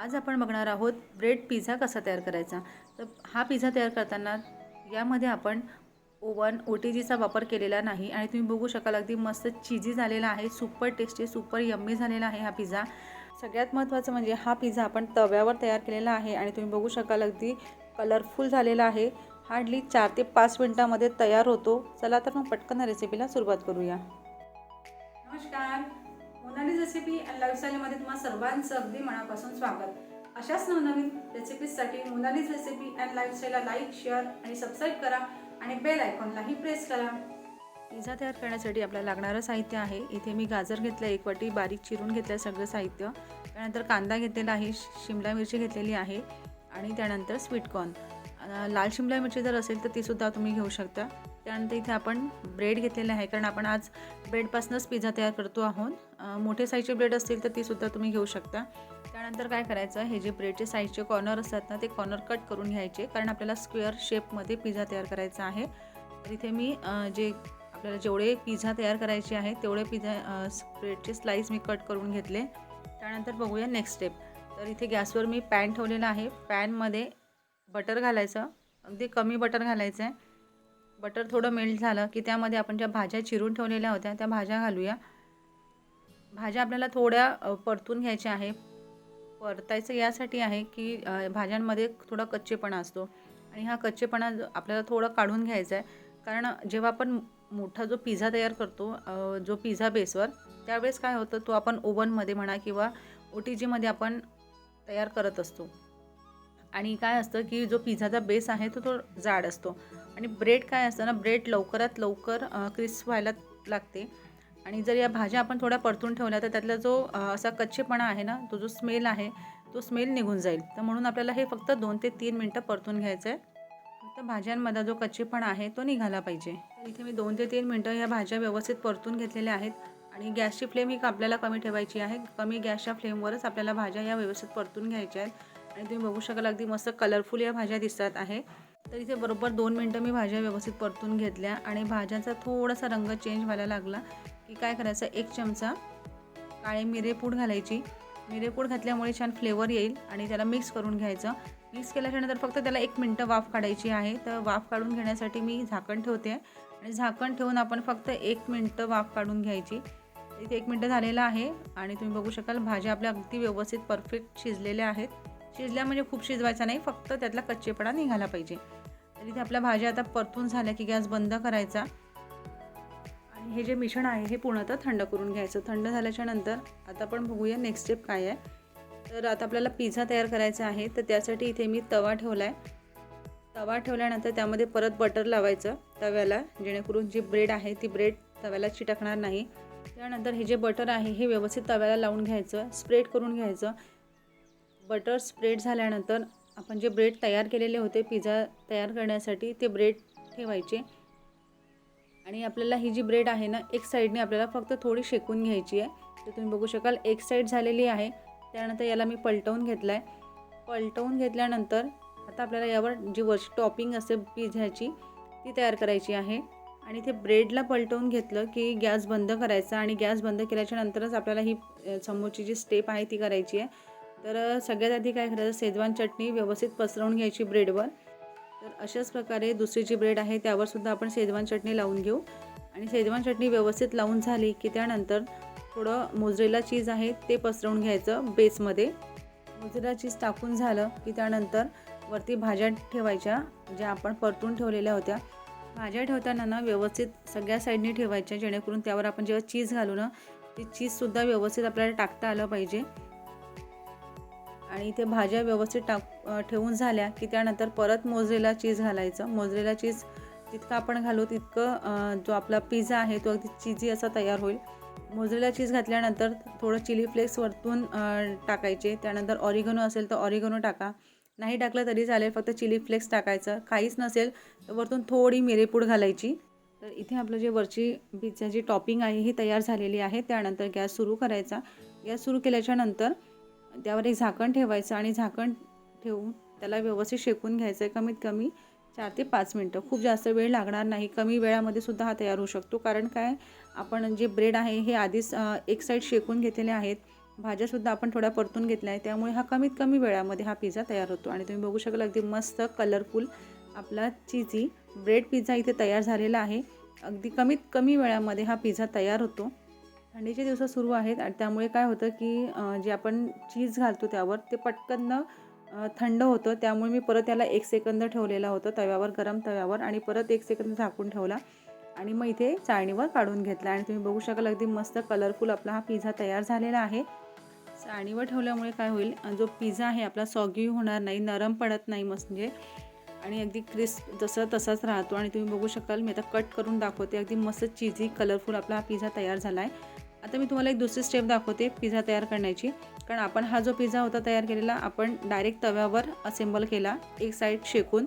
आज आपण बघणार आहोत ब्रेड पिझ्झा कसा तयार करायचा. तर हा पिझ्झा तयार करताना यामध्ये आपण ओवन ओ टी जीचा वापर केलेला नाही आणि तुम्ही बघू शकाल अगदी मस्त चिजी झालेला आहे सुपर टेस्टी सुपर यम्मी झालेला आहे हा पिझ्झा. सगळ्यात महत्त्वाचं म्हणजे हा पिझ्झा आपण तव्यावर तयार केलेला आहे आणि तुम्ही बघू शकाल अगदी कलरफुल झालेला आहे. हार्डली चार ते पाच मिनटामध्ये तयार होतो. चला तर मग पटकन रेसिपीला सुरुवात करूया. नमस्कार. मोनाली रेसिपी अँड लाईफस्टाईलमध्ये तुम्हाला सर्वांचं अगदी मनापासून स्वागत. अशाच नवनवीन रेसिपीजसाठी मोनालीज रेसिपी अँड लाईफस्टाईलला लाईक शेअर आणि सबस्क्राईब करा आणि बेल आयकॉनलाही प्रेस करा. पिझ्झा तयार करण्यासाठी आपल्याला लागणारं साहित्य आहे. इथे मी गाजर घेतलं एक वाटी बारीक चिरून घेतलं सगळं साहित्य. त्यानंतर कांदा घेतलेला आहे शिमला मिरची घेतलेली आहे आणि त्यानंतर स्वीटकॉर्न लाल शिमला मिरची जर असेल तर तीसुद्धा तुम्ही घेऊ शकता. त्यानंतर इथे आपण ब्रेड घेतलेला आहे कारण आपण आज ब्रेडपासूनच पिझ्झा तयार करतो आहोत. मोठे साईजचे ब्रेड असतील तर तीसुद्धा तुम्ही घेऊ शकता. त्यानंतर काय करायचं हे जे ब्रेडचे साईजचे कॉर्नर असतात ना ते कॉर्नर कट करून घ्यायचे कारण आपल्याला स्क्वेअर शेपमध्ये पिझ्झा तयार करायचा आहे. तर इथे मी जे आपल्याला जेवढे पिझ्झा तयार करायचे आहे तेवढे पिझ्झा ब्रेडचे स्लाईस मी कट करून घेतले. त्यानंतर बघूया नेक्स्ट स्टेप तर इथे गॅसवर मी पॅन ठेवलेला आहे. पॅनमध्ये बटर घालायचं. अगदी कमी बटर घालायचं आहे बटर थोडं मेल्ट झालं की त्यामध्ये आपण ज्या भाज्या चिरून ठेवलेल्या होत्या त्या भाज्या घालूया. भाज्या आपल्याला थोड्या परतून घ्यायच्या आहे परतायचं यासाठी आहे की भाज्यांमध्ये थोडा कच्चेपणा असतो. आणि हा कच्चेपणा आपल्याला थोडं काढून घ्यायचा आहे. कारण जेव्हा आपण मोठा जो पिझ्झा तयार करतो जो पिझ्झा बेसवर त्यावेळेस काय होतं तो आपण ओव्हनमध्ये म्हणा किंवा ओ टी जीमध्ये आपण तयार करत असतो. आणि काय असतं की जो पिझ्झाचा बेस आहे तो तो जाड असतो. आणि ब्रेड काय असतं ना ब्रेड लवकरात लवकर क्रिस्प व्हायला लागते. आणि जर या भाज्या आपण थोड्या परतून ठेवल्या तर त्यातला जो असा कच्चेपणा आहे ना तो जो स्मेल आहे तो स्मेल निघून जाईल. तर म्हणून आपल्याला हे फक्त दोन ते तीन मिनटं परतून घ्यायचं आहे फक्त भाज्यांमधला जो कच्चेपणा आहे तो निघाला पाहिजे. तर इथे मी दोन ते तीन मिनटं या भाज्या व्यवस्थित परतून घेतलेल्या आहेत. आणि गॅसची फ्लेम ही आपल्याला कमी ठेवायची आहे. कमी गॅसच्या फ्लेमवरच आपल्याला भाज्या या व्यवस्थित परतून घ्यायच्या आहेत. आणि तुम्ही बघू शकाल अगदी मस्त कलरफुल या भाज्या दिसतात आहे तर इथे बरोबर दोन मिनटं मी भाज्या व्यवस्थित परतून घेतल्या आणि भाज्यांचा थोडासा रंग चेंज व्हायला लागला की काय करायचं एक चमचा काळे मिरेपूड घालायची. मिरेपूड घातल्यामुळे छान फ्लेवर येईल आणि त्याला मिक्स करून घ्यायचं. मिक्स केल्याच्यानंतर फक्त त्याला एक मिनटं वाफ काढायची आहे. तर वाफ काढून घेण्यासाठी मी झाकण ठेवते आणि झाकण ठेवून आपण फक्त एक मिनटं वाफ काढून घ्यायची. इथे एक मिनटं झालेलं आहे आणि तुम्ही बघू शकाल भाज्या आपल्या अगदी व्यवस्थित परफेक्ट शिजलेल्या आहेत. शिजल्या म्हणजे खूप शिजवायचा नाही फक्त त्यातला कच्चेपणा निघाला पाहिजे. तर इथे आपल्या भाज्या आता परतून झाल्या की गॅस बंद करायचा. आणि हे जे मिश्रण आहे हे पूर्णतः थंड करून घ्यायचं. थंड झाल्याच्यानंतर आता आपण बघूया नेक्स्ट स्टेप काय आहे. तर आता आपल्याला पिझ्झा तयार करायचा आहे तर त्यासाठी इथे मी तवा ठेवला आहे तवा ठेवल्यानंतर त्यामध्ये परत बटर लावायचं तव्याला जेणेकरून जी ब्रेड आहे ती ब्रेड तव्याला चिटकणार नाही. त्यानंतर हे जे बटर आहे हे व्यवस्थित तव्याला लावून घ्यायचं स्प्रेड करून घ्यायचं. बटर स्प्रेड झाल्यानंतर आपण जे ब्रेड तयार केलेले होते पिझ्झा तयार करण्यासाठी ते ब्रेड ठेवायचे. आणि आपल्याला ही जी ब्रेड आहे ना एक साईडने आपल्याला फक्त थोडी शेकून घ्यायची आहे. तर तुम्ही बघू शकाल एक साईड झालेली आहे. त्यानंतर याला मी पलटवून घेतला आहे पलटवून घेतल्यानंतर आता आपल्याला यावर जी वरची टॉपिंग असते पिझ्झ्याची ती तयार करायची आहे. आणि ते ब्रेडला पलटवून घेतलं की गॅस बंद करायचा. आणि गॅस बंद केल्याच्या नंतरच आपल्याला ही समोरची जी स्टेप आहे ती करायची आहे. तर सगळ्यात आधी काय करायचं? शेजवान चटणी व्यवस्थित पसरवून घ्यायची ब्रेडवर. तर अशाच प्रकारे दुसरी जी ब्रेड आहे त्यावर सुद्धा आपण शेजवान चटणी लावून घेऊ. आणि शेजवान चटणी व्यवस्थित लावून झाली की त्यानंतर थोडं मोजरेला चीज आहे ते पसरवून घ्यायचं बेसमध्ये. मोजरेला चीज टाकून झालं की त्यानंतर वरती भाज्या ठेवायच्या ज्या आपण परतून ठेवलेल्या होत्या. भाज्या ठेवताना ना व्यवस्थित सगळ्या साईडनी ठेवायच्या जेणेकरून त्यावर आपण जेव्हा चीज घालू ना ती चीजसुद्धा व्यवस्थित आपल्याला टाकता आलं पाहिजे. आणि इथे भाज्या व्यवस्थित टाक ठेवून झाल्या की त्यानंतर परत मोजरेला चीज घालायचं. मोजरेला चीज जितकं आपण घालू तितकं जो आपला पिझ्झा आहे तो अगदी चिजी असा तयार होईल. मोजरेला चीज घातल्यानंतर थोडं चिली फ्लेक्स वरतून टाकायचे. त्यानंतर ऑरिगनो असेल तर ऑरिगनो टाका. नाही टाकलं तरी चालेल फक्त चिली फ्लेक्स टाकायचं. काहीच नसेल तर वरतून थोडी मिरेपूड घालायची. तर इथे आपलं जे वरची पिझ्झाची टॉपिंग आहे ही तयार झालेली आहे. त्यानंतर गॅस सुरू करायचा. गॅस सुरू केल्याच्यानंतर त्यावर एक झाकण ठेवायचं आणि झाकण ठेवून त्याला व्यवस्थित शेकून घ्यायचं आहे कमीत कमी चार ते पाच मिनटं. खूप जास्त वेळ लागणार नाही. कमी वेळामध्ये सुद्धा हा तयार होऊ शकतो. कारण काय? आपण जे ब्रेड आहे हे आधीच एक साईड शेकून घेतलेले आहेत. भाज्यासुद्धा आपण थोड्या परतून घेतल्या आहे त्यामुळे हा कमीत कमी वेळामध्ये हा पिझ्झा तयार होतो. आणि तुम्ही बघू शकाल अगदी मस्त कलरफुल आपला चीजी ब्रेड पिझ्झा इथे तयार झालेला आहे. अगदी कमीत कमी वेळामध्ये हा पिझ्झा तयार होतो. थंडीचे दिवस सुरू आहेत आणि त्यामुळे काय होतं की जे आपण चीज घालतो त्यावर ते पटकन थंड होतं. त्यामुळे मी परत याला एक सेकंद ठेवलेला होतं तव्यावर गरम तव्यावर आणि परत एक सेकंद झाकून ठेवला आणि मग इथे चाळणीवर काढून घेतला. आणि तुम्ही बघू शकाल अगदी मस्त कलरफुल आपला हा पिझ्झा तयार झालेला आहे. चाळणीवर ठेवल्यामुळे काय होईल जो पिझ्झा आहे आपला सॉगी होणार नाही नरम पडत नाही मस्त म्हणजे आणि अगदी क्रिस्प जसं तसाच राहतो. आणि तुम्ही बघू शकाल मी आता कट करून दाखवते. अगदी मस्त चिझी कलरफुल आपला हा पिझ्झा तयार झाला आहे आता मी तुम्हाला एक दुसरी स्टेप दाखवते पिझ्झा तयार करण्याची. कारण आपण हा जो पिझ्झा होता तयार केलेला आपण डायरेक्ट तव्यावर असेंबल केला एक साईड शेकून.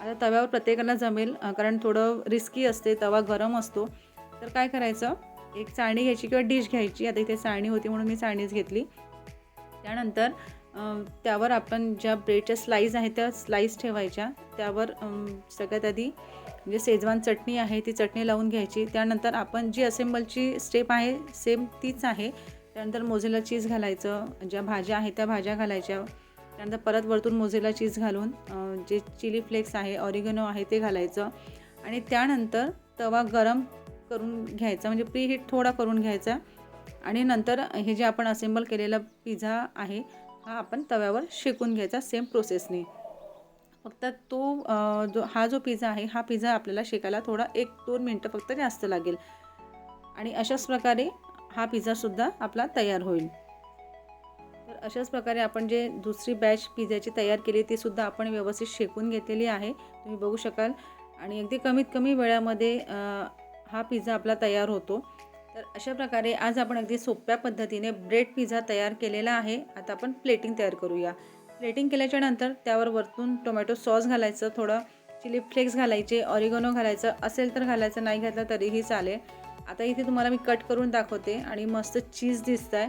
आता तव्यावर प्रत्येकाला जमेल कारण थोडं रिस्की असते तवा गरम असतो. तर काय करायचं? एक चाळणी घ्यायची किंवा डिश घ्यायची. आता इथे चाळणी होती म्हणून मी चाळणीच घेतली. त्यानंतर त्यावर आपण ज्या ब्रेडच्या स्लाईस आहेत त्या स्लाईस ठेवायच्या. त्यावर सगळ्यात आधी म्हणजे शेजवान चटणी आहे ती चटणी लावून घ्यायची. त्यानंतर आपण जी असेंबलची स्टेप आहे सेम तीच आहे. त्यानंतर मोझेला चीज घालायचं ज्या भाज्या आहेत त्या भाज्या घालायच्या. त्यानंतर परत वरतून मोझेला चीज घालून जे चिली फ्लेक्स आहे ऑरिगनो आहे ते घालायचं. आणि त्यानंतर तवा गरम करून घ्यायचा म्हणजे प्री हीट थोडा करून घ्यायचा. आणि नंतर हे जे आपण असेंबल केलेला पिझ्झा आहे हा आपण तव्यावर शेकून घ्यायचा सेम प्रोसेसने फक्त तो जो हा जो पिझ्झा आहे हा पिझ्झा आपल्याला शेकायला थोडा एक दोन मिनटं फक्त जास्त लागेल. आणि अशाच प्रकारे हा पिझ्झासुद्धा आपला तयार होईल. तर अशाच प्रकारे आपण जे दुसरी बॅच पिझ्झाची तयार केली ती सुद्धा आपण व्यवस्थित शेकून घेतलेली आहे. तुम्ही बघू शकाल. आणि अगदी कमीत कमी वेळामध्ये हा पिझ्झा आपला तयार होतो. तर अशा प्रकारे आज आपण अगदी सोप्या पद्धतीने ब्रेड पिझ्झा तयार केलेला आहे. आता आपण प्लेटिंग तयार करूया. प्लेटिंग केल्याच्यानंतर त्यावर वरतून टोमॅटो सॉस घालायचं थोडं चिली फ्लेक्स घालायचे ऑरिगोनो घालायचं असेल तर घालायचं नाही घातलं तरीही चालेल. आता इथे तुम्हाला मी कट करून दाखवते आणि मस्त चीज दिसत आहे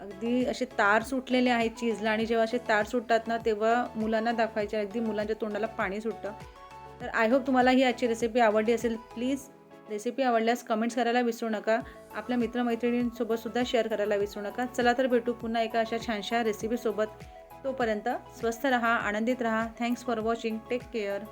अगदी असे तार सुटलेले आहेत चीजला आणि जेव्हा असे तार सुटतात ना तेव्हा मुलांना दाखवायचे अगदी मुलांच्या तोंडाला पाणी सुटतं. तर आय होप तुम्हाला ही आजची रेसिपी आवडली असेल प्लीज रेसिपी आवडल्यास कमेंट्स करायला विसरू नका. आपल्या मित्रमैत्रिणींसोबतसुद्धा शेअर करायला विसरू नका. चला तर भेटू पुन्हा एका अशा छानशा रेसिपीसोबत तोपर्यंत स्वस्थ रहा आनंदित रहा. Thanks for watching take care